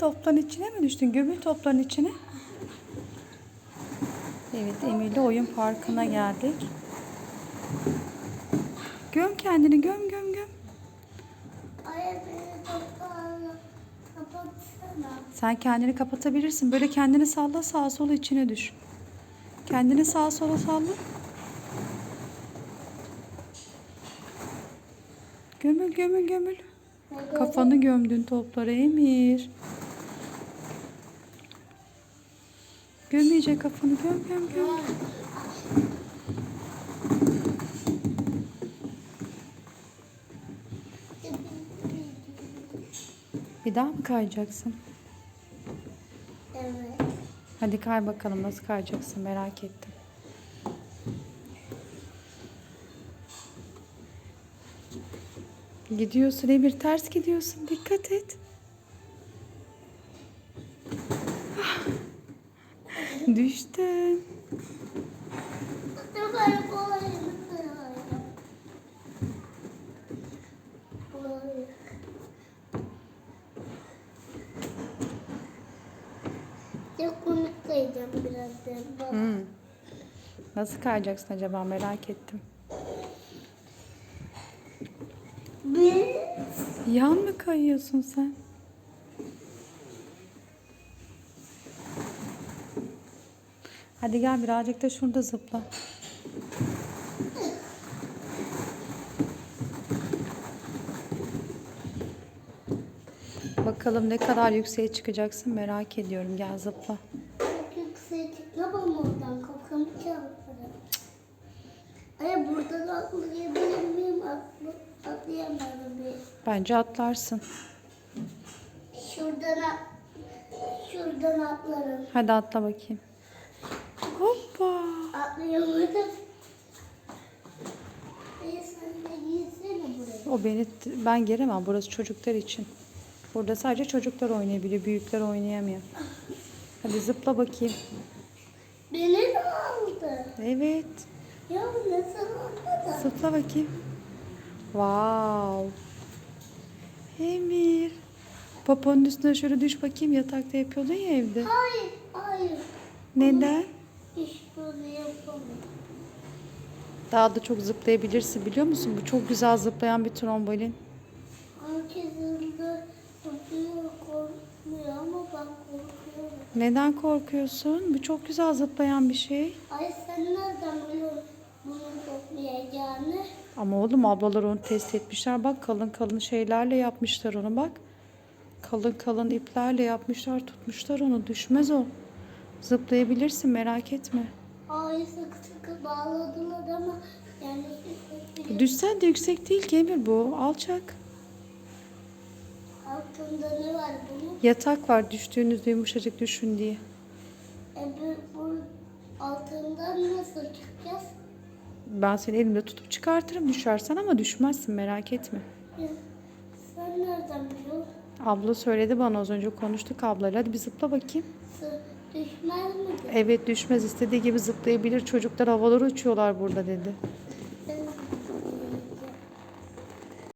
topların içine mi düştün? Gömül topların içine. Evet Emir'le oyun parkına geldik. Göm kendini göm göm göm. Sen kendini kapatabilirsin. Böyle kendini salla sağa sola içine düş. Kendini sağa sola salla. Gömül gömül gömül. Kafanı gömdün toplara Emir. Göm iyice kafanı göm göm göm. Bir daha mı kayacaksın? Evet. Hadi kay bakalım nasıl kayacaksın merak ettim. Gidiyorsun Emir ters gidiyorsun dikkat et. Düştün. Komik kayacağım birazdan. Hmm. Nasıl kayacaksın acaba merak ettim. Bir. Yan mı kayıyorsun sen? Hadi gel birazcık da şurada zıpla. Bakalım ne kadar yükseğe çıkacaksın merak ediyorum. Gel zıpla. Çok yükseğe çıkmam oradan. Kafamı çarparım. Ay buradan atlayabilir miyim? Atla, atlayamadım bir. Bence atlarsın. Şuradan at, şuradan atlarım. Hadi atla bakayım. Hoppa. Atlayamadım. Ay sen de girsene buraya. O beni ben giremem. Burası çocuklar için. Burada sadece çocuklar oynayabiliyor. Büyükler oynayamıyor. Hadi zıpla bakayım. Beni de aldı. Evet. Ya nasıl da? Zıpla bakayım. Wow. Emir. Poponun üstüne şöyle düş bakayım. Yatakta yapıyordun ya evde. Hayır, hayır. Neden? Hiç. Daha da çok zıplayabilirsin biliyor musun? Bu çok güzel zıplayan bir trombolin. Herkes hızlı tutuyor, korkmuyor ama ben korkuyorum. Neden korkuyorsun? Bu çok güzel zıplayan bir şey. Ay sen nereden biliyorsun bunun toplayacağını? Ama oğlum ablalar onu test etmişler. Bak kalın kalın şeylerle yapmışlar onu bak. Kalın kalın iplerle yapmışlar tutmuşlar onu. Düşmez o. Zıplayabilirsin merak etme. Ay sıkı sıkı bağladılar ama yani bir Düşsen de yüksek değil ki Emir bu. Alçak. altında ne var bunun? Yatak var düştüğünüzde yumuşacık düşün diye. E bu, bu altından nasıl çıkacağız? Ben seni elimde tutup çıkartırım düşersen ama düşmezsin merak etme. Ya, sen nereden biliyorsun? Abla söyledi bana az önce konuştuk ablayla. Hadi bir zıpla bakayım. Sı- Düşmez mi? Evet düşmez istediği gibi zıplayabilir. Çocuklar havalara uçuyorlar burada dedi.